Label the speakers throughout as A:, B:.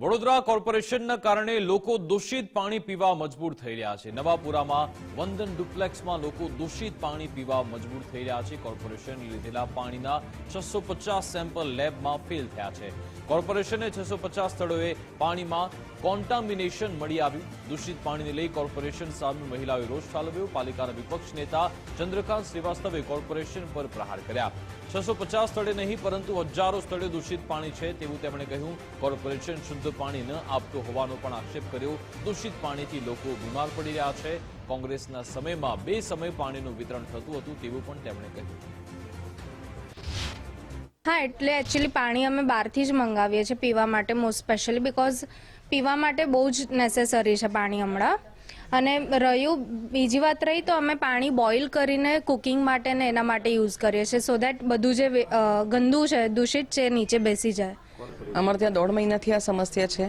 A: વડોદરા કોર્પોરેશનના કારણે લોકો દૂષિત પાણી પીવા મજબૂર થઈ રહ્યા છે. નવાપુરામાં વંદન ડુપ્લેક્સમાં લોકો દૂષિત પાણી પીવા મજબૂર થઈ રહ્યા છે. કોર્પોરેશન લીધેલા પાણીના છસો સેમ્પલ લેબમાં ફેલ થયા છે. કોર્પોરેશને છસો પચાસ સ્થળોએ પાણીમાં કોન્ટામિનેશન મળી આવ્યું. દૂષિત પાણીને લઈ કોર્પોરેશન સામે મહિલાઓએ રોષ ઠાલવ્યો. પાલિકાના વિપક્ષ નેતા ચંદ્રકાંત શ્રીવાસ્તવે કોર્પોરેશન પર પ્રહાર કર્યા. છસો પચાસ સ્થળે નહીં, પરંતુ હજારો સ્થળે દૂષિત પાણી છે તેવું તેમણે કહ્યું. કોર્પોરેશન શુદ્ધ પાણી ન આપતું હોવાનો પણ આક્ષેપ કર્યો. દૂષિત પાણીથી લોકો બીમાર પડી રહ્યા છે. કોંગ્રેસના સમયમાં બે સમય પાણીનું વિતરણ થતું હતું તેવું પણ તેમણે કહ્યું.
B: હા, એટલે એકચ્યુઅલી પાણી અમે બહારથી જ મંગાવીએ છીએ પીવા માટે મોસ્ટ સ્પેશિયલી બિકોઝ પીવા માટે બહુ જ નેસેસરી છે પાણી હમણાં. અને રહ્યું, બીજી વાત રહી તો અમે પાણી બોઇલ કરીને કુકિંગ માટે ને એના માટે યુઝ કરીએ છીએ સો દેટ બધું જે ગંદુ છે, દૂષિત છે, નીચે બેસી જાય.
C: અમારે ત્યાં દોઢ મહિનાથી આ સમસ્યા છે.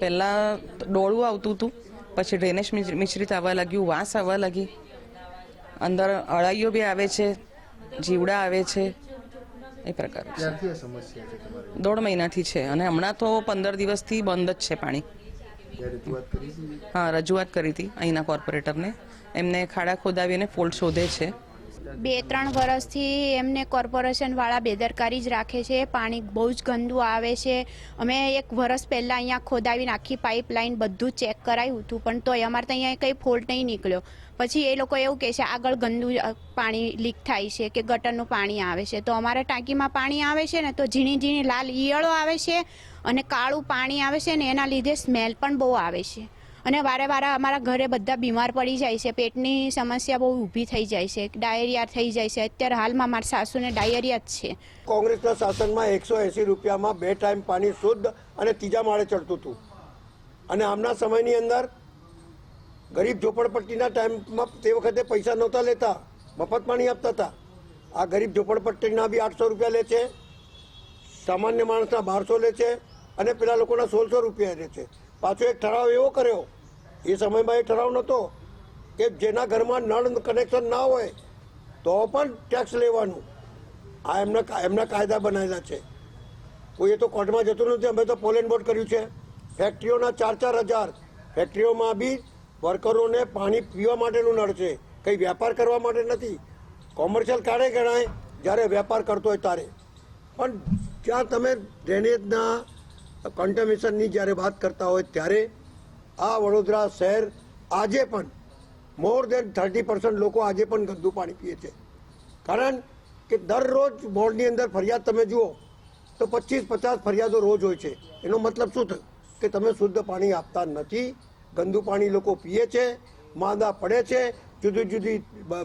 C: પહેલાં ડોળું આવતું હતું, પછી ડ્રેનેજ મિશ્ર- મિશ્રિત આવવા લાગ્યું, વાસ આવવા લાગી. અંદર અળાઈઓ બી આવે છે, જીવડા આવે છે. એ પ્રકાર
D: છે.
C: દોઢ મહિનાથી છે અને હમણાં તો પંદર દિવસથી બંધ જ છે પાણી. હા રજૂઆત કરી હતી અહીંના કોર્પોરેટરને. એમને ખાડા ખોદાવીને ફોલ્ટ શોધે છે.
E: બે ત્રણ વર્ષથી એમને કોર્પોરેશનવાળા બેદરકારી જ રાખે છે, પાણી બહુ જ ગંદુ આવે છે. અમે એક વર્ષ પહેલાં અહીંયા ખોદાવીને આખી પાઇપલાઇન બધું ચેક કરાયું હતું, પણ તોય અમારે તો અહીંયા કંઈ ફોલ્ટ નહીં નીકળ્યો. પછી એ લોકો એવું કહે છે, આગળ ગંદુ પાણી લીક થાય છે કે ગટરનું પાણી આવે છે. તો અમારે ટાંકીમાં પાણી આવે છે ને, તો ઝીણી ઝીણી લાલ ઈયળો આવે છે અને કાળું પાણી આવે છે ને, એના લીધે સ્મેલ પણ બહુ આવે છે. અને વારે વારે અમારા ઘરે બધા બીમાર પડી જાય છે. પેટની સમસ્યા બહુ ઊભી થઈ જાય છે. ડાયરિયા થઈ જાય છે. અત્યારે હાલમાં મારા સાસુને ડાયરિયા જ છે.
F: કોંગ્રેસના શાસનમાં એકસો એંસી રૂપિયામાં બે ટાઈમ પાણી શુદ્ધ અને ત્રીજા માળે ચડતું હતું. અને આમના સમયની અંદર ગરીબ ઝોપડપટ્ટીના ટાઈમમાં તે વખતે પૈસા નહોતા લેતા. મફત પાણી આપતા હતા. આ ગરીબ ઝોપડપટ્ટીના બી આઠસો રૂપિયા લે છે. સામાન્ય માણસના બારસો લે છે. અને પેલા લોકોના સોળસો રૂપિયા લે છે. પાછો એક ઠરાવ એવો કર્યો એ સમયમાં એ ઠરાવ નહોતો કે જેના ઘરમાં નળ કનેક્શન ના હોય, તો પણ ટેક્સ લેવાનું. આ એમના એમના કાયદા બનાવેલા છે. કોઈ એ તો કોર્ટમાં જતું નથી, અમે તો પોલેન્ડ બોર્ડ કર્યું છે. ફેક્ટરીઓના ચાર ચાર હજાર. ફેક્ટરીઓમાં બી વર્કરોને પાણી પીવા માટેનું નળ છે. કંઈ વેપાર કરવા માટે નથી. કોમર્શિયલ કાઢે ગણાય, જ્યારે વેપાર કરતો હોય ત્યારે. પણ જ્યાં તમે ડ્રેનેજના કન્ટમિશનની જ્યારે વાત કરતા હોય ત્યારે આ વડોદરા શહેર આજે પણ મોર દેન થર્ટી પર્સન્ટ લોકો આજે પણ ગંદુ પાણી પીએ છે. કારણ કે દરરોજ બોર્ડની અંદર ફરિયાદ તમે જુઓ, તો પચીસ પચાસ ફરિયાદો રોજ હોય છે. એનો મતલબ શું થયું? કે તમે શુદ્ધ પાણી આપતા નથી, ગંદુ પાણી લોકો પીએ છે, માંદા પડે છે, જુદી જુદી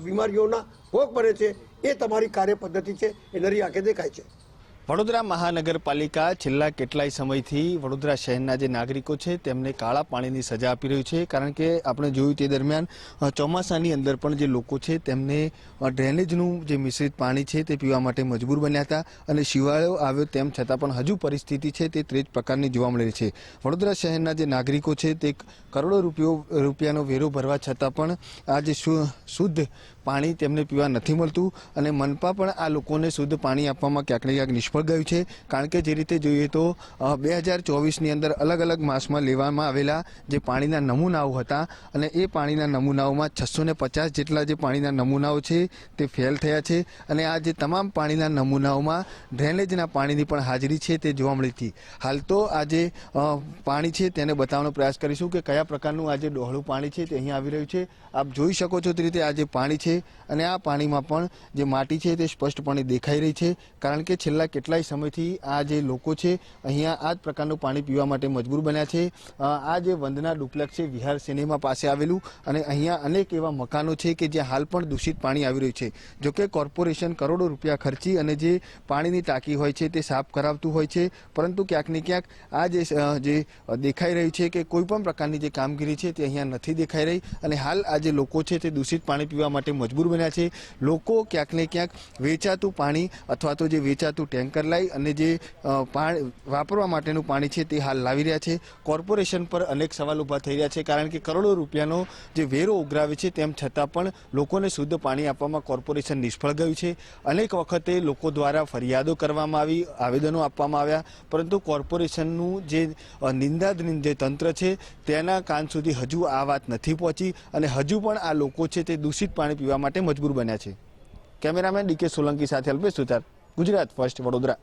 F: બીમારીઓના ભોગ બને છે, એ તમારી કાર્ય પદ્ધતિ છે, એ નરી આંખે દેખાય છે.
G: વડોદરા મહાનગરપાલિકા છેલ્લા કેટલાય સમયથી વડોદરા શહેરના જે નાગરિકો છે, તેમને કાળા પાણીની સજા આપી રહ્યું છે. કારણ કે આપણે જોયું તે દરમિયાન ચોમાસાની અંદર પણ જે લોકો છે, તેમને ડ્રેનેજનું જે મિશ્રિત પાણી છે, તે પીવા માટે મજબૂર બન્યા હતા અને શિવાળો આવ્યો તેમ છતાં પણ હજુ પરિસ્થિતિ છે, તે ત્રેજ પ્રકારની જોવા મળી છે. વડોદરા શહેરના જે નાગરિકો છે, તે કરોડો રૂપિયો, રૂપિયાનો વેરો ભરવા છતાં પણ આ જે શુદ્ધ પાણી તેમને પીવા નથી મળતું અને મનપા પણ આ લોકોને શુદ્ધ પાણી આપવામાં ક્યાંક ને ક્યાંક નિષ્ફળ ગયું છે. કારણ કે જે રીતે જોઈએ તો બે હજાર ચોવીસની અંદર અલગ અલગ માસમાં લેવામાં આવેલા જે પાણીના નમૂનાઓ હતા અને એ પાણીના નમૂનાઓમાં છસો ને પચાસ જેટલા જે પાણીના નમૂનાઓ છે તે ફેલ થયા છે અને આ જે તમામ પાણીના નમૂનાઓમાં ડ્રેનેજના પાણીની પણ હાજરી છે તે જોવા મળી હતી. હાલ તો આજે પાણી છે તેને બતાવવાનો પ્રયાસ કરીશું કે કયા પ્રકારનું આજે ડહોળું પાણી છે તે અહીં આવી રહ્યું છે. આપ જોઈ શકો છો તે રીતે આ જે પાણી છે અને આ પાણીમાં પણ જે માટી છે તે સ્પષ્ટપણે દેખાઈ રહી છે. કારણ કે છેલ્લા કેટલાય સમયથી આ જે લોકો છે, અહીંયા આ જ પ્રકારનું પાણી પીવા માટે મજબૂર બન્યા છે. આ જે વંદના ડુપ્લેક્સ છે, વિહાર સિનેમા પાસે આવેલું અને અહીંયા અનેક એવા મકાનો છે કે જ્યાં હાલ પણ દૂષિત પાણી આવી રહ્યું છે. જોકે કોર્પોરેશન કરોડો રૂપિયા ખર્ચી અને જે પાણીની ટાંકી હોય છે તે સાફ કરાવતું હોય છે, પરંતુ ક્યાંક ને ક્યાંક આ જે દેખાઈ રહ્યું છે કે કોઈ પણ પ્રકારની જે કામગીરી છે તે અહીંયા નથી દેખાઈ રહી અને હાલ આ જે લોકો છે તે દૂષિત પાણી પીવા માટે મજબૂર બન્યા છે. લોકો ક્યાંક ને ક્યાંક વેચાતું પાણી અથવા તો જે વેચાતું ટેન્કર લાવી અને જે વાપરવા માટેનું પાણી છે તે હાલ લાવી રહ્યા છે. કોર્પોરેશન પર અનેક સવાલ ઊભા થઈ રહ્યા છે, કારણ કે કરોડો રૂપિયાનો જે વેરો ઉઘરાવે છે તેમ છતાં પણ લોકોને શુદ્ધ પાણી આપવામાં કોર્પોરેશન નિષ્ફળ ગયું છે. અનેક વખતે લોકો દ્વારા ફરિયાદો કરવામાં આવી, આવેદનો આપવામાં આવ્યા, પરંતુ કોર્પોરેશનનું જે નિંદાધીન જે તંત્ર છે તેના કાન સુધી હજુ આ વાત નથી પહોંચી અને હજુ પણ આ લોકો છે તે દૂષિત પાણી પીવા માટે મજબૂર બન્યા છે. કેમેરામેન ડીકે સોલંકી સાથે અલ્પેશ સુતાર ગુજરાત ફર્સ્ટ વડોદરા.